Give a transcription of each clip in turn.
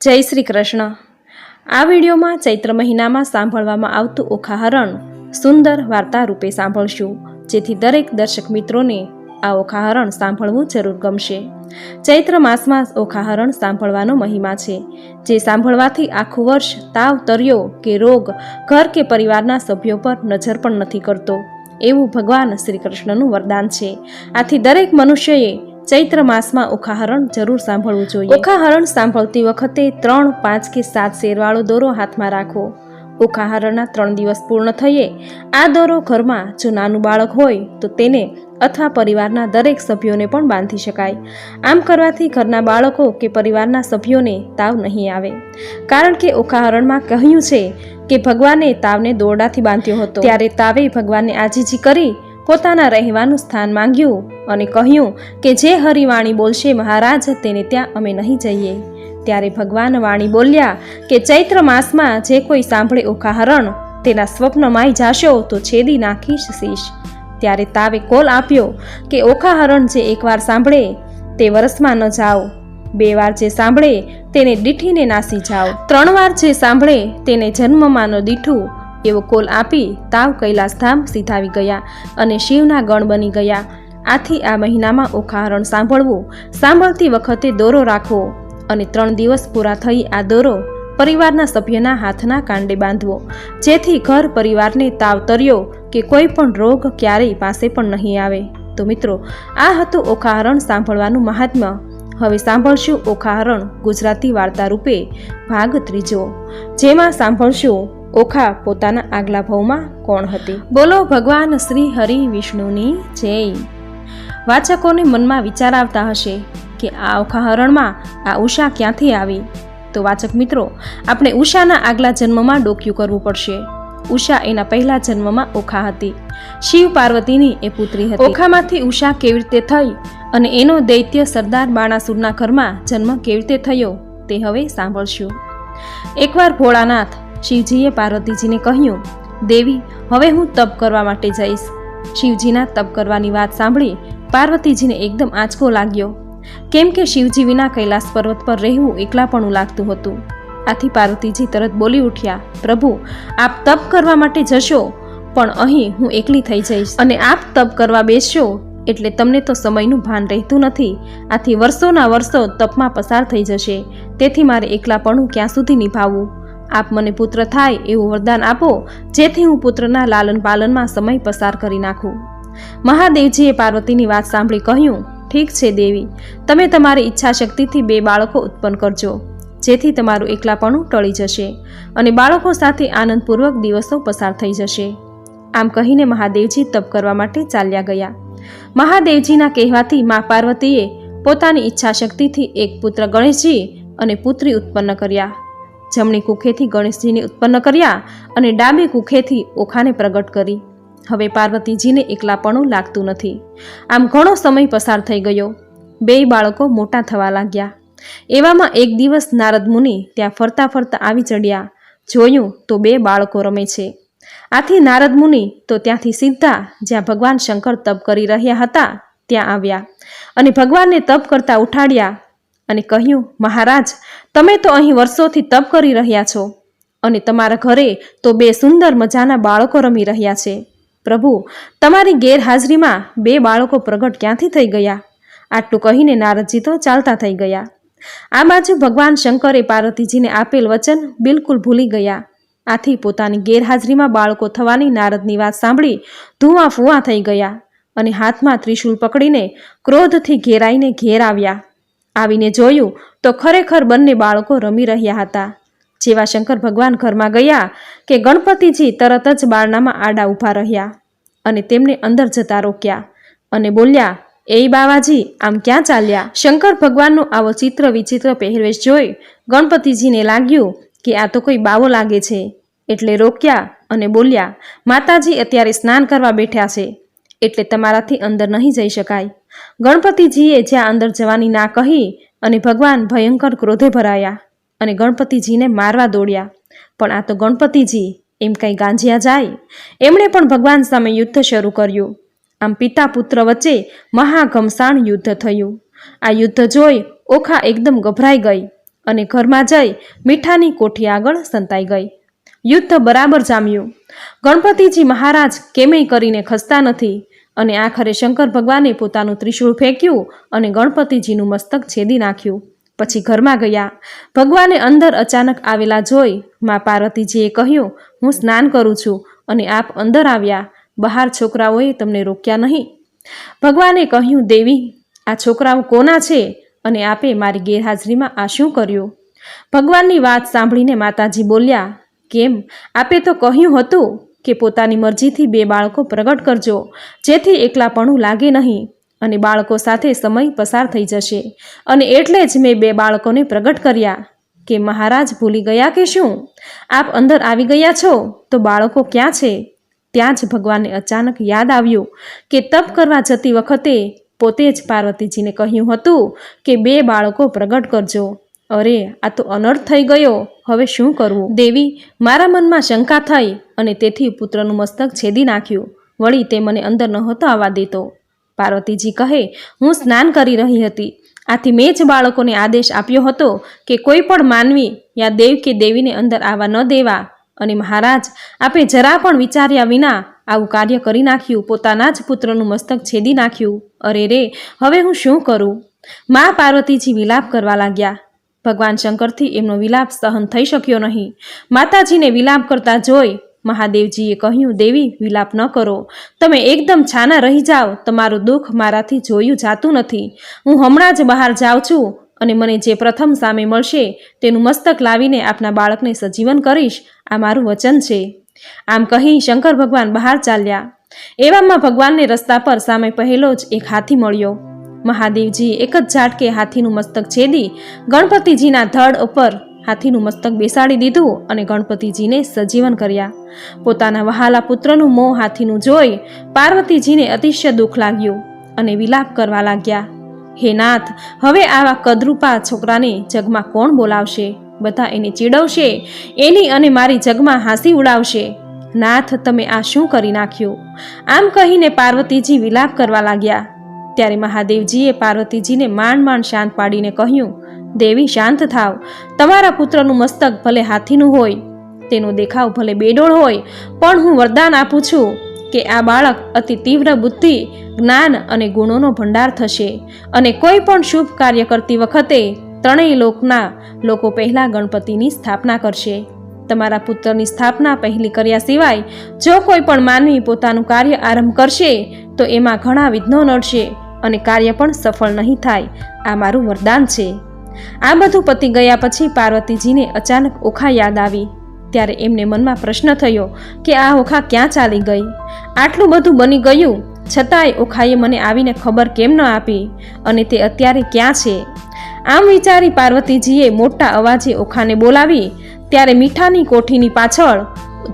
જય શ્રી કૃષ્ણ. આ વિડીયોમાં ચૈત્ર મહિનામાં સાંભળવામાં આવતું ઓખાહરણ સુંદર વાર્તા રૂપે સાંભળશું, જેથી દરેક દર્શક મિત્રોને આ ઓખાહરણ સાંભળવું જરૂર ગમશે. ચૈત્ર માસમાં ઓખાહરણ સાંભળવાનો મહિમા છે, જે સાંભળવાથી આખું વર્ષ તાવ, તર્યો કે રોગ, ઘર કે પરિવારના સભ્યો પર નજર પણ નથી કરતો. એવું ભગવાન શ્રી કૃષ્ણનું વરદાન છે. આથી દરેક મનુષ્યએ ચૈત્ર માસમાં ઉખાહરણ જરૂર સાંભળવું જોઈએ. ઉખાહરણ સાંભળતી વખતે ત્રણ, પાંચ કે સાત શેરવાળો દોરો હાથમાં રાખો. ઉખાહરણના ત્રણ દિવસ પૂર્ણ થઈએ આ દોરો ઘરમાં જો નાનું બાળક હોય તો તેને અથવા પરિવારના દરેક સભ્યોને પણ બાંધી શકાય. આમ કરવાથી ઘરના બાળકો કે પરિવારના સભ્યોને તાવ નહીં આવે. કારણ કે ઉખાહરણમાં કહ્યું છે કે ભગવાને તાવને દોરડાથી બાંધ્યો હતો. ત્યારે તાવે ભગવાનને આજીજી કરી પોતાના રહેવાનું સ્થાન માંગ્યું. અને કહ્યું કે જે હરિવાણી બોલશે મહારાજ, તેને ત્યાં અમે નહીં જઈએ. ત્યારે ભગવાન વાણી બોલ્યા કે ચૈત્ર માસમાં જે કોઈ સાંભળે ઓખાહરણ, તેના સ્વપ્નમાંય જાશો તો છેદી નાખીશ શીશ. ત્યારે તાવે કોલ આપ્યો કે ઓખાહરણ જે એકવાર સાંભળે, તે વરસમાં ન જાઓ. બે વાર જે સાંભળે, તેને દીઠીને નાસી જાઓ. ત્રણ વાર જે સાંભળે, તેને જન્મમાં ન દીઠું. એવો કોલ આપી તાવ કૈલાસધામ સીધાવી ગયા અને શિવના ગણ બની ગયા. આથી આ મહિનામાં ઉખાહરણ સાંભળવું, સાંભળતી વખતે દોરો રાખવો અને ત્રણ દિવસ પૂરા થઈ આ દોરો પરિવારના સભ્યના હાથના કાંડે બાંધવો, જેથી ઘર પરિવારને તાવ તર્યો કે કોઈ પણ રોગ ક્યારેય પાસે પણ નહીં આવે. તો મિત્રો, આ હતું ઓખાહરણ સાંભળવાનું મહાત્મ્ય. હવે સાંભળશું ઓખાહરણ ગુજરાતી વાર્તા રૂપે ભાગ ત્રીજો, જેમાં સાંભળશું ઓખા પોતાના આગલા ભાવમાં કોણ હતી? બોલો ભગવાન શ્રી હરિ વિષ્ણુની જય. વાચકોને મનમાં વિચાર આવતા હશે કે આ ઓખાહરણમાં આ ઉષા ક્યાંથી આવી? તો વાચક મિત્રો, આપણે ઉષાના આગલા જન્મમાં ડોક્યું કરવું પડશે. ઉષા એના પહેલા જન્મમાં ઓખા હતી. શિવ પાર્વતીની એ પુત્રી હતી. ઓખામાંથી ઉષા કેવી રીતે થઈ અને એનો દૈત્ય સરદાર બાણાસુરના ઘરમાં જન્મ કેવી રીતે થયો તે હવે સાંભળશું. એકવાર ભોળાનાથ શિવજીએ પાર્વતીજીને કહ્યું, દેવી, હવે હું તપ કરવા માટે જઈશ. શિવજીના તપ કરવાની વાત સાંભળી પાર્વતીજીને એકદમ આંચકો લાગ્યો. કેમ કે શિવજી વિના કૈલાસ પર્વત પર રહેવું એકલાપણું લાગતું હતું. આથી પાર્વતીજી તરત બોલી ઉઠ્યા, પ્રભુ, આપ તપ કરવા માટે જશો, પણ અહીં હું એકલી થઈ જઈશ. અને આપ તપ કરવા બેસશો, એટલે તમને તો સમયનું ભાન રહેતું નથી. આથી વર્ષોના વર્ષો તપમાં પસાર થઈ જશે. તેથી મારે એકલાપણું ક્યાં સુધી નિભાવવું? આપ મને પુત્ર થાય એવું વરદાન આપો, જેથી હું પુત્રના લાલન પાલનમાં સમય પસાર કરી નાખું. મહાદેવજીએ પાર્વતીની વાત સાંભળી કહ્યું, ઠીક છે દેવી, તમે તમારી ઈચ્છા શક્તિથી બે બાળકો ઉત્પન્ન કરજો, જેથી તમારું એકલાપણું ટળી જશે અને બાળકો સાથે આનંદપૂર્વક દિવસો પસાર થઈ જશે. આમ કહીને મહાદેવજી તપ કરવા માટે ચાલ્યા ગયા. મહાદેવજીના કહેવાથી મા પાર્વતીએ પોતાની ઈચ્છા શક્તિથી એક પુત્ર ગણેશજી અને પુત્રી ઉત્પન્ન કર્યા. જમણી કુખેથી ગણેશજીને ઉત્પન્ન કર્યા અને ડાબી કુખેથી ઓખાને પ્રગટ કરી. હવે પાર્વતીજીને એકલાપણું લાગતું નથી. આમ ઘણો સમય પસાર થઈ ગયો. બેય બાળકો મોટા થવા લાગ્યા. એવામાં એક દિવસ નારદ મુનિ ત્યાં ફરતા ફરતા આવી ચડ્યા. જોયું તો બે બાળકો રમે છે. આથી નારદ મુનિ તો ત્યાંથી સીધા જ્યાં ભગવાન શંકર તપ કરી રહ્યા હતા ત્યાં આવ્યા અને ભગવાનને તપ કરતા ઉઠાડ્યા અને કહ્યું, મહારાજ, તમે તો અહીં વર્ષોથી તપ કરી રહ્યા છો અને તમારા ઘરે તો બે સુંદર મજાના બાળકો રમી રહ્યા છે. પ્રભુ, તમારી ગેરહાજરીમાં બે બાળકો પ્રગટ ક્યાંથી થઈ ગયા? આટલું કહીને નારદજી તો ચાલતા થઈ ગયા. આ બાજુ ભગવાન શંકરે પાર્વતીજીને આપેલ વચન બિલકુલ ભૂલી ગયા. આથી પોતાની ગેરહાજરીમાં બાળકો થવાની નારદની વાત સાંભળી ધુઆ ફુવા થઈ ગયા અને હાથમાં ત્રિશૂલ પકડીને ક્રોધથી ઘેરાઈને ઘેર આવ્યા. આવીને જોયું તો ખરેખર બંને બાળકો રમી રહ્યા હતા. જેવા શંકર ભગવાન ઘરમાં ગયા કે ગણપતિજી તરત જ બારણામાં આડા ઊભા રહ્યા. અને તેમને અંદર જતા રોક્યા અને બોલ્યા, એ બાવાજી, આમ ક્યાં ચાલ્યા? શંકર ભગવાનનો આવો ચિત્ર વિચિત્ર પહેરવેશ જોઈ ગણપતિજીને લાગ્યું કે આ તો કોઈ બાવો લાગે છે. એટલે રોક્યા અને બોલ્યા, માતાજી અત્યારે સ્નાન કરવા બેઠ્યા છે, એટલે તમારાથી અંદર નહીં જઈ શકાય. ગણપતિજીએ જ્યાં અંદર જવાની ના કહી અને ભગવાન ભયંકર ક્રોધે ભરાયા અને ગણપતિજીને મારવા દોડ્યા. પણ આ તો ગણપતિજી એમ કંઈ ગાંજિયા જાય? એમણે પણ ભગવાન સામે યુદ્ધ શરૂ કર્યું. આમ પિતા પુત્ર વચ્ચે મહાઘમસાણ યુદ્ધ થયું. આ યુદ્ધ જોઈ ઓખા એકદમ ગભરાઈ ગઈ અને ઘરમાં જઈ મીઠાની કોઠી આગળ સંતાઈ ગઈ. યુદ્ધ બરાબર જામ્યું. ગણપતિજી મહારાજ કેમેય કરીને ખસતા નથી અને આખરે શંકર ભગવાને પોતાનું ત્રિશૂળ ફેંક્યું અને ગણપતિજીનું મસ્તક છેદી નાખ્યું. પછી ઘરમાં ગયા. ભગવાને અંદર અચાનક આવેલા જોઈ મા પાર્વતીજીએ કહ્યું, હું સ્નાન કરું છું. અને આપ અંદર આવ્યા. બહાર છોકરાઓએ તમને રોક્યા નહીં. ભગવાને કહ્યું, દેવી, આ છોકરાઓ કોના છે? અને આપે મારી ગેરહાજરીમાં આ શું કર્યું? ભગવાનની વાત સાંભળીને માતાજી બોલ્યા, કેમ? આપે તો કહ્યું હતું કે પોતાની મરજીથી બે બાળકો પ્રગટ કરજો. જેથી એકલાપણું લાગે નહીં. અને બાળકો સાથે સમય પસાર થઈ જશે. અને એટલે જ મેં બે બાળકોને પ્રગટ કર્યા કે, મહારાજ, ભૂલી ગયા કે શું? આપ અંદર આવી ગયા છો? તો બાળકો ક્યાં છે? ત્યાં જ ભગવાનને અચાનક યાદ આવ્યું કે તપ કરવા જતી વખતે પોતે જ પાર્વતીજીને કહ્યું હતું કે, બે બાળકો પ્રગટ કરજો. અરે, આ તો અનર્થ થઈ ગયો. હવે શું કરવું? દેવી, મારા મનમાં શંકા થઈ અને તેથી પુત્રનું મસ્તક છેદી નાખ્યું. વળી તે મને અંદર નહોતો આવવા દેતો. પાર્વતીજી કહે, હું સ્નાન કરી રહી હતી. આથી મેં જ બાળકોને આદેશ આપ્યો હતો કે કોઈ પણ માનવી યા દેવ કે દેવીને અંદર આવવા ન દેવા. અને મહારાજ, આપે જરા પણ વિચાર્યા વિના આવું કાર્ય કરી નાખ્યું, પોતાના જ પુત્રનું મસ્તક છેદી નાખ્યું. અરે રે, હવે હું શું કરું? મા પાર્વતીજી વિલાપ કરવા લાગ્યા. ભગવાન શંકરથી એમનો વિલાપ સહન થઈ શક્યો નહીં. માતાજીને વિલાપ કરતા જોઈ મહાદેવજીએ કહ્યું, દેવી, વિલાપ ન કરો. તમે એકદમ છાના રહી જાઓ. તમારું દુઃખ મારાથી જોયું જાતું નથી. હું હમણાં જ બહાર જાઉં છું અને મને જે પ્રથમ સામે મળશે, તેનું મસ્તક લાવીને આપના બાળકને સજીવન કરીશ. આ મારું વચન છે. આમ કહી શંકર ભગવાન બહાર ચાલ્યા. એવામાં ભગવાનને રસ્તા પર સામે પહેલો જ એક હાથી મળ્યો. મહાદેવજી એક જ ઝાટકે હાથીનું મસ્તક છેદી. ગણપતિજીના ધડ ઉપર હાથીનું મસ્તક બેસાડી દીધું અને ગણપતિજીને સજીવન કર્યા. પોતાના વહાલા પુત્રનું મોં હાથીનું જોઈ પાર્વતીજીને અતિશય દુઃખ લાગ્યું અને વિલાપ કરવા લાગ્યા. હે નાથ, હવે આવા કદરૂપા છોકરાને જગમાં કોણ બોલાવશે? બધા એને ચીડવશે, એની અને મારી જગમાં હાંસી ઉડાવશે. નાથ, તમે આ શું કરી નાખ્યું? આમ કહીને પાર્વતીજી વિલાપ કરવા લાગ્યા. ત્યારે મહાદેવજીએ પાર્વતીજીને માંડ માંડ શાંત પાડીને કહ્યું દેવી શાંત થાવ. તમારા પુત્રનું મસ્તક ભલે હાથીનું હોય, તેનો દેખાવ ભલે બેડોળ હોય, પણ હું વરદાન આપું છું કે આ બાળક અતિ તીવ્ર બુદ્ધિ, જ્ઞાન અને ગુણોનો ભંડાર થશે. અને કોઈ પણ શુભ કાર્ય કરતી વખતે ત્રણેય લોકના લોકો પહેલાં ગણપતિની સ્થાપના કરશે. તમારા પુત્રની સ્થાપના પહેલી કર્યા સિવાય, જો કોઈ પણ માનવી પોતાનું કાર્ય આરંભ કરશે, તો એમાં ઘણા વિઘ્નો નડશે અને કાર્ય પણ સફળ નહીં થાય. આ મારું વરદાન છે. આ બધું પતી ગયા પછી પાર્વતીજીને અચાનક ઓખા યાદ આવી. ત્યારે એમને મનમાં પ્રશ્ન થયો કે આ ઓખા ક્યાં ચાલી ગઈ? આટલું બધું બની ગયું? છતાંય ઓખાએ મને આવીને ખબર કેમ ન આપી? અને તે અત્યારે ક્યાં છે? આમ વિચારી પાર્વતીજીએ મોટા અવાજે ઓખાને બોલાવી. ત્યારે મીઠાની કોઠીની પાછળ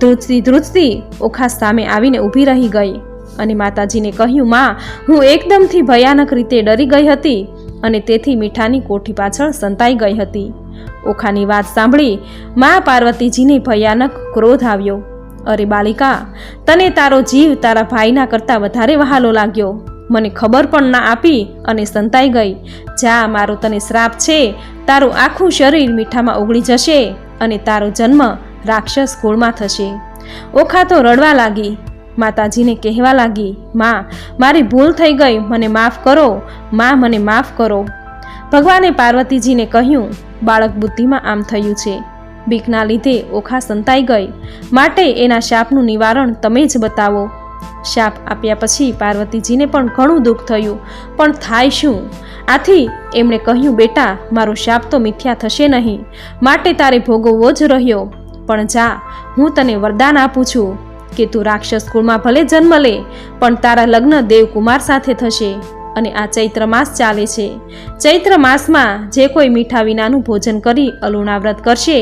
ધ્રુજતી ધ્રુજતી ઓખા સામે આવીને ઊભી રહી ગઈ. અને માતાજીને કહ્યું, માં, હું એકદમથી ભયાનક રીતે ડરી ગઈ હતી. અને તેથી મીઠાની કોઠી પાછળ સંતાઈ ગઈ હતી. ઓખાની વાત સાંભળી મા પાર્વતીજીને ભયાનક ક્રોધ આવ્યો. અરે બાલિકા, તને તારો જીવ તારા ભાઈના કરતાં વધારે વહાલો લાગ્યો. મને ખબર પણ ના આપી અને સંતાઈ ગઈ. જા, મારો તને શ્રાપ છે. તારું આખું શરીર મીઠામાં ઓગળી જશે અને તારો જન્મ રાક્ષસ કુળમાં થશે. ઓખા તો રડવા લાગી. માતાજીને કહેવા લાગી, માં, મારી ભૂલ થઈ ગઈ, મને માફ કરો, માં, મને માફ કરો. ભગવાને પાર્વતીજીને કહ્યું, બાળક બુદ્ધિમાં આમ થયું છે. બીકના લીધે ઓખા સંતાઈ ગઈ. માટે એના શાપનું નિવારણ તમે જ બતાવો. શાપ આપ્યા પછી પાર્વતીજીને પણ ઘણું દુઃખ થયું. પણ થાય શું? આથી એમણે કહ્યું, બેટા, મારો શાપ તો મિથ્યા થશે નહીં. માટે તારે ભોગવવો જ રહ્યો. પણ જા, હું તને વરદાન આપું છું. કે તું રાક્ષસ કુળમાં ભલે જન્મ લે, પણ તારા લગ્ન દેવકુમાર સાથે થશે અને આ ચૈત્ર માસ ચાલે છે. ચૈત્ર માસમાં જે કોઈ મીઠા વિનાનું ભોજન કરી અલુણા વ્રત કરશે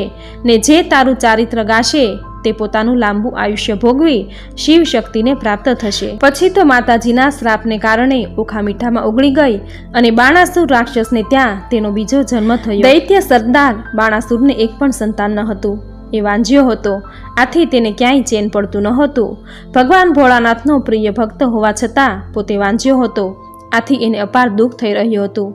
ને જે તારું ચારિત્ર ગાશે, તે પોતાનું લાંબુ આયુષ્ય ભોગવી શિવ શક્તિને પ્રાપ્ત થશે. પછી તો માતાજીના શ્રાપને કારણે ઓખા મીઠામાં ઓગળી ગઈ અને બાણાસુર રાક્ષસને ત્યાં તેનો બીજો જન્મ થયો. દૈત્ય સરદાર બાણાસુરને એક પણ સંતાન ન હતું. એ વાંજ્યો હતો. આથી તેને ક્યાંય ચેન પડતું નહોતું. ભગવાન ભોળાનાથનો પ્રિય ભક્ત હોવા છતાં પોતે વાંજ્યો હતો. આથી એને અપાર દુઃખ થઈ રહ્યું હતું.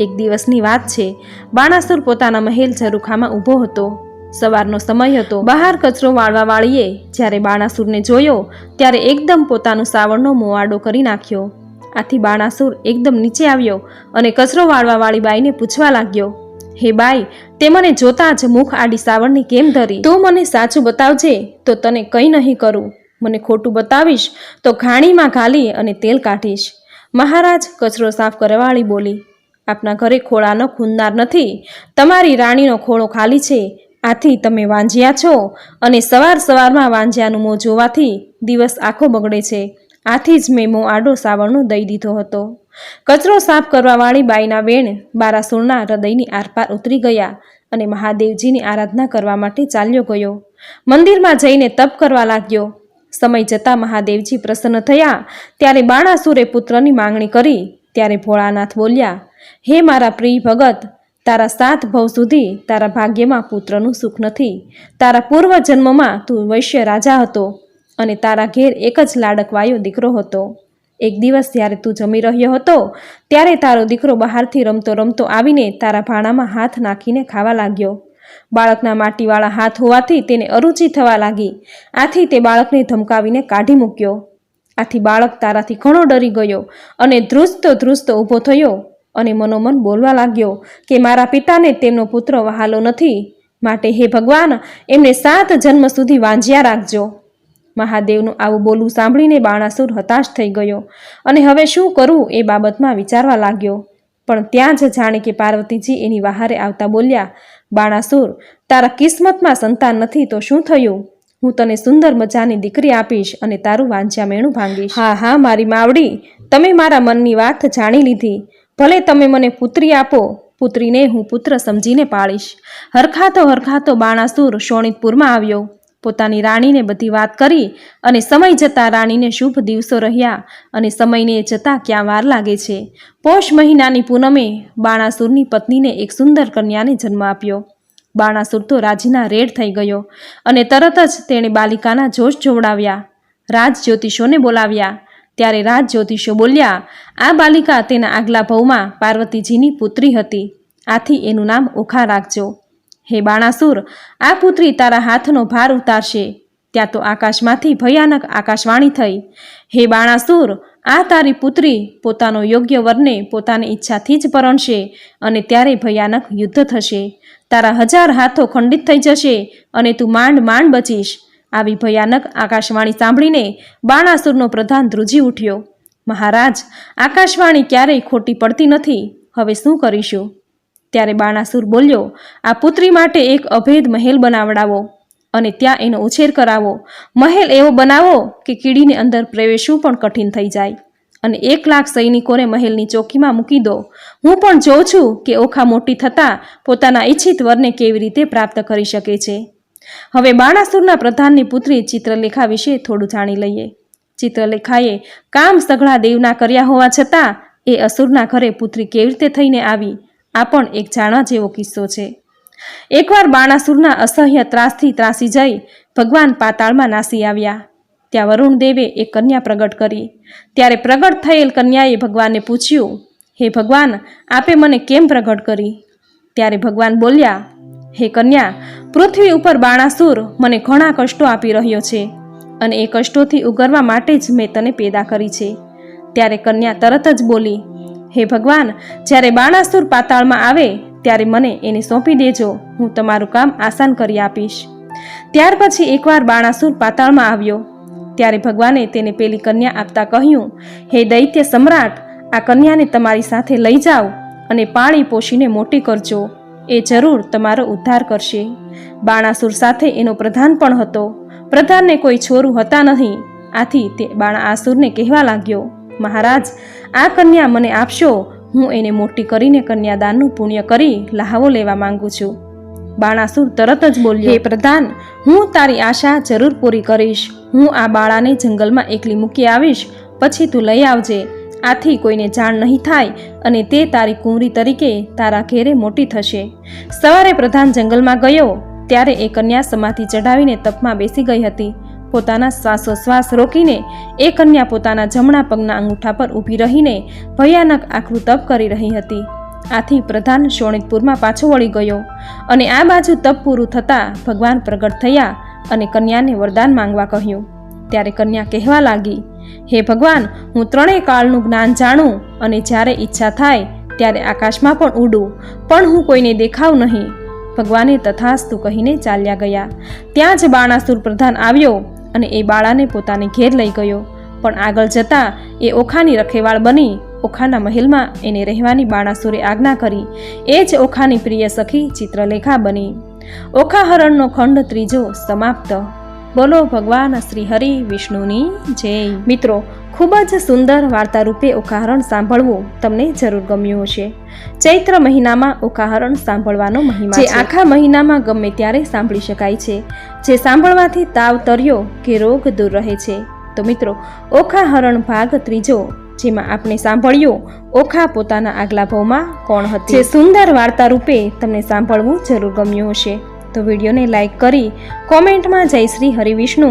એક દિવસની વાત છે. બાણાસુર પોતાના મહેલ ઝરૂખામાં ઊભો હતો. સવારનો સમય હતો. બહાર કચરો વાળવા વાળીએ જ્યારે બાણાસુરને જોયો, ત્યારે એકદમ પોતાનું સાવરનો મોવાડો કરી નાખ્યો. આથી બાણાસુર એકદમ નીચે આવ્યો અને કચરો વાળવા વાળી બાઈને પૂછવા લાગ્યો હે બાઈ, તે મને જોતા જ મુખ આડી સાવરની કેમ ધરી? તું મને સાચું બતાવજે, તો તને કંઈ નહીં કરું. મને ખોટું બતાવીશ, તો ઘાણીમાં ઘાલી અને તેલ કાઢીશ. મહારાજ કચરો સાફ કરવાવાળી બોલી, આપના ઘરે ખોળાનો ખૂંદનાર નથી, તમારી રાણીનો ખોળો ખાલી છે. આથી તમે વાંજ્યા છો અને સવાર સવારમાં વાંજ્યાનું મોં જોવાથી દિવસ આખો બગડે છે. આથી જ મેં મોં આડો સાવરનો દઈ દીધો હતો. કચરો સાફ કરવાવાળી બાઈના વેણ બારાસુરના હૃદયની આરપાર ઉતરી ગયા અને મહાદેવજીની આરાધના કરવા માટે ચાલ્યો ગયો. મંદિરમાં જઈને તપ કરવા લાગ્યો. સમય જતાં મહાદેવજી પ્રસન્ન થયા. ત્યારે બાણાસુરે પુત્રની માંગણી કરી. ત્યારે ભોળાનાથ બોલ્યા, હે મારા પ્રિય ભગત, તારા સાત ભવ સુધી તારા ભાગ્યમાં પુત્રનું સુખ નથી. તારા પૂર્વ જન્મમાં તું વૈશ્ય રાજા હતો અને તારા ઘેર એક જ લાડકવાયો દીકરો હતો. એક દિવસ જ્યારે તું જમી રહ્યો હતો, ત્યારે તારો દીકરો બહારથી રમતો રમતો આવીને તારા ભાણામાં હાથ નાખીને ખાવા લાગ્યો. બાળકના માટીવાળા હાથ હોવાથી તેને અરુચિ થવા લાગી. આથી તે બાળકને ધમકાવીને કાઢી મૂક્યો. આથી બાળક તારાથી ઘણો ડરી ગયો અને ધ્રુજતો ધ્રુજતો ઊભો થયો અને મનોમન બોલવા લાગ્યો કે મારા પિતાને તેમનો પુત્ર વહાલો નથી. માટે હે ભગવાન, એમને સાત જન્મ સુધી વાંજ્યા રાખજો. મહાદેવનું આવું બોલવું સાંભળીને બાણાસુર હતાશ થઈ ગયો અને હવે શું કરવું એ બાબતમાં વિચારવા લાગ્યો. પણ ત્યાં જ જાણે કે પાર્વતીજી એની વહારે આવતા બોલ્યા, બાણાસુર, તારા કિસ્મતમાં સંતાન નથી તો શું થયું? હું તને સુંદર મજાની દીકરી આપીશ અને તારું વાંચ્યા મેણું ભાંગીશ. હા હા, મારી માવડી, તમે મારા મનની વાત જાણી લીધી. ભલે તમે મને પુત્રી આપો, પુત્રીને હું પુત્ર સમજીને પાળીશ. હરખાતો હરખાતો બાણાસુર શોણિતપુરમાં આવ્યો. પોતાની રાણીને બધી વાત કરી અને સમય જતાં રાણીને શુભ દિવસો રહ્યા અને સમયને જતાં ક્યાં વાર લાગે છે. પોષ મહિનાની પૂનમે બાણાસુરની પત્નીને એક સુંદર કન્યાને જન્મ આપ્યો. બાણાસુર તો રાજીના રેડ થઈ ગયો અને તરત જ તેણે બાલિકાના જોશ જોવડાવ્યા. રાજ જ્યોતિષોને બોલાવ્યા. ત્યારે રાજ જ્યોતિષો બોલ્યા, આ બાલિકા તેના આગલા ભવમાં પાર્વતીજીની પુત્રી હતી. આથી એનું નામ ઓખા રાખજો. હે બાણાસુર, આ પુત્રી તારા હાથનો ભાર ઉતારશે. ત્યાં તો આકાશમાંથી ભયાનક આકાશવાણી થઈ. હે બાણાસુર, આ તારી પુત્રી પોતાનો યોગ્ય વરને પોતાની ઈચ્છાથી જ પરણશે અને ત્યારે ભયાનક યુદ્ધ થશે. તારા હજાર હાથો ખંડિત થઈ જશે અને તું માંડ માંડ બચીશ. આવી ભયાનક આકાશવાણી સાંભળીને બાણાસુરનો પ્રધાન ધ્રુજી ઉઠ્યો. મહારાજ, આકાશવાણી ક્યારેય ખોટી પડતી નથી. હવે શું કરીશું? ત્યારે બાણાસુર બોલ્યો, આ પુત્રી માટે એક અભેદ મહેલ બનાવડાવો અને ત્યાં એનો ઉછેર કરાવો. મહેલ એવો બનાવો કે કીડીને અંદર પ્રવેશવું પણ કઠિન થઈ જાય. અને એક લાખ સૈનિકોને મહેલની ચોકીમાં મૂકી દો. હું પણ જોઉં છું કે ઓખા મોટી થતાં પોતાના ઈચ્છિત વરને કેવી રીતે પ્રાપ્ત કરી શકે છે. હવે બાણાસુરના પ્રધાનની પુત્રી ચિત્રલેખા વિશે થોડું જાણી લઈએ. ચિત્રલેખાએ કામ સઘળા દેવના કર્યા હોવા છતાં એ અસુરના ઘરે પુત્રી કેવી રીતે થઈને આવી? આ પણ એક જાણવા જેવો કિસ્સો છે. એકવાર બાણાસુરના અસહ્ય ત્રાસથી ત્રાસી જઈ ભગવાન પાતાળમાં નાસી આવ્યા. ત્યાં વરુણ દેવે એક કન્યા પ્રગટ કરી. ત્યારે પ્રગટ થયેલ કન્યાએ ભગવાનને પૂછ્યું, હે ભગવાન, આપે મને કેમ પ્રગટ કરી? ત્યારે ભગવાન બોલ્યા, હે કન્યા, પૃથ્વી ઉપર બાણાસુર મને ઘણા કષ્ટો આપી રહ્યો છે અને એ કષ્ટોથી ઉગરવા માટે જ મેં તને પેદા કરી છે. ત્યારે કન્યા તરત જ બોલી હે ભગવાન, જ્યારે બાણાસુર પાતાળમાં આવે, ત્યારે મને એને સોંપી દેજો. હું તમારું કામ આસાન કરી આપીશ. ત્યાર પછી એકવાર બાણાસુર પાતાળમાં આવ્યો. ત્યારે ભગવાને તેને પેલી કન્યા આપતા કહ્યું, હે દૈત્ય સમ્રાટ, આ કન્યાને તમારી સાથે લઈ જાઓ અને પાળી પોષીને મોટી કરજો. એ જરૂર તમારો ઉદ્ધાર કરશે. બાણાસુર સાથે એનો પ્રધાન પણ હતો. પ્રધાનને કોઈ છોરું હતા નહીં. આથી તે બાણાસુરને કહેવા લાગ્યો, મહારાજ આ કન્યા મને આપશો? હું એને મોટી કરીને કન્યાદાનનું પુણ્ય કરી લહાવો લેવા માંગુ છું. બાણાસુર તરત જ બોલ્યો, હે પ્રધાન, હું તારી આશા જરૂર પૂરી કરીશ. હું આ બાળાને જંગલમાં એકલી મૂકી આવીશ, પછી તું લઈ આવજે. આથી કોઈને જાણ નહીં થાય અને તે તારી કુંવરી તરીકે તારા ઘેરે મોટી થશે. સવારે પ્રધાન જંગલમાં ગયો, ત્યારે એ કન્યા સમાધિ ચઢાવીને તપમાં બેસી ગઈ હતી. પોતાના શ્વાસોશ્વાસ રોકીને એ કન્યા પોતાના જમણા પગના અંગૂઠા પર ઊભી રહીને ભયાનક આકરું તપ કરી રહી હતી. આથી પ્રધાન શોણિતપુરમાં પાછો વળી ગયો અને આ બાજુ તપ પૂરું થતાં ભગવાન પ્રગટ થયા અને કન્યાને વરદાન માંગવા કહ્યું. ત્યારે કન્યા કહેવા લાગી, હે ભગવાન, હું ત્રણેય કાળનું જ્ઞાન જાણું અને જ્યારે ઈચ્છા થાય ત્યારે આકાશમાં પણ ઉડું, પણ હું કોઈને દેખાવ નહીં. ભગવાને તથાસ્તુ કહીને ચાલ્યા ગયા. ત્યાં જ બાણાસુર પ્રધાન આવ્યો અને એ બાળાને પોતાને ઘેર લઈ ગયો. પણ આગળ જતાં એ ઓખાની રખેવાળ બની ઓખાના મહેલમાં એને રહેવાની બાણાસુરે આજ્ઞા કરી. એ જ ઓખાની પ્રિય સખી ચિત્રલેખા બની. ઓખા હરણનો ખંડ ત્રીજો સમાપ્ત. બોલો ભગવાન શ્રી હરિ વિષ્ણુની જય. મિત્રો ખૂબ જ સુંદર વાર્તા રૂપે ઓખાહરણ સાંભળવું તમને જરૂર ગમ્યું હશે. ચૈત્ર મહિનામાં ઓખાહરણ સાંભળવાનો મહિમા જે આખા મહિનામાં ગમે ત્યારે સાંભળી શકાય છે. જે સાંભળવાથી તાવ તર્યો કે રોગ દૂર રહે છે. તો મિત્રો ઓખાહરણ ભાગ ત્રીજો જેમાં આપણે સાંભળ્યું ઓખા પોતાના આગલા ભાવમાં કોણ હતી? જે સુંદર વાર્તા રૂપે તમને સાંભળવું જરૂર ગમ્યું હશે. તો વિડીયોને લાઈક કરી કોમેન્ટમાં જય શ્રી હરિવિષ્ણુ.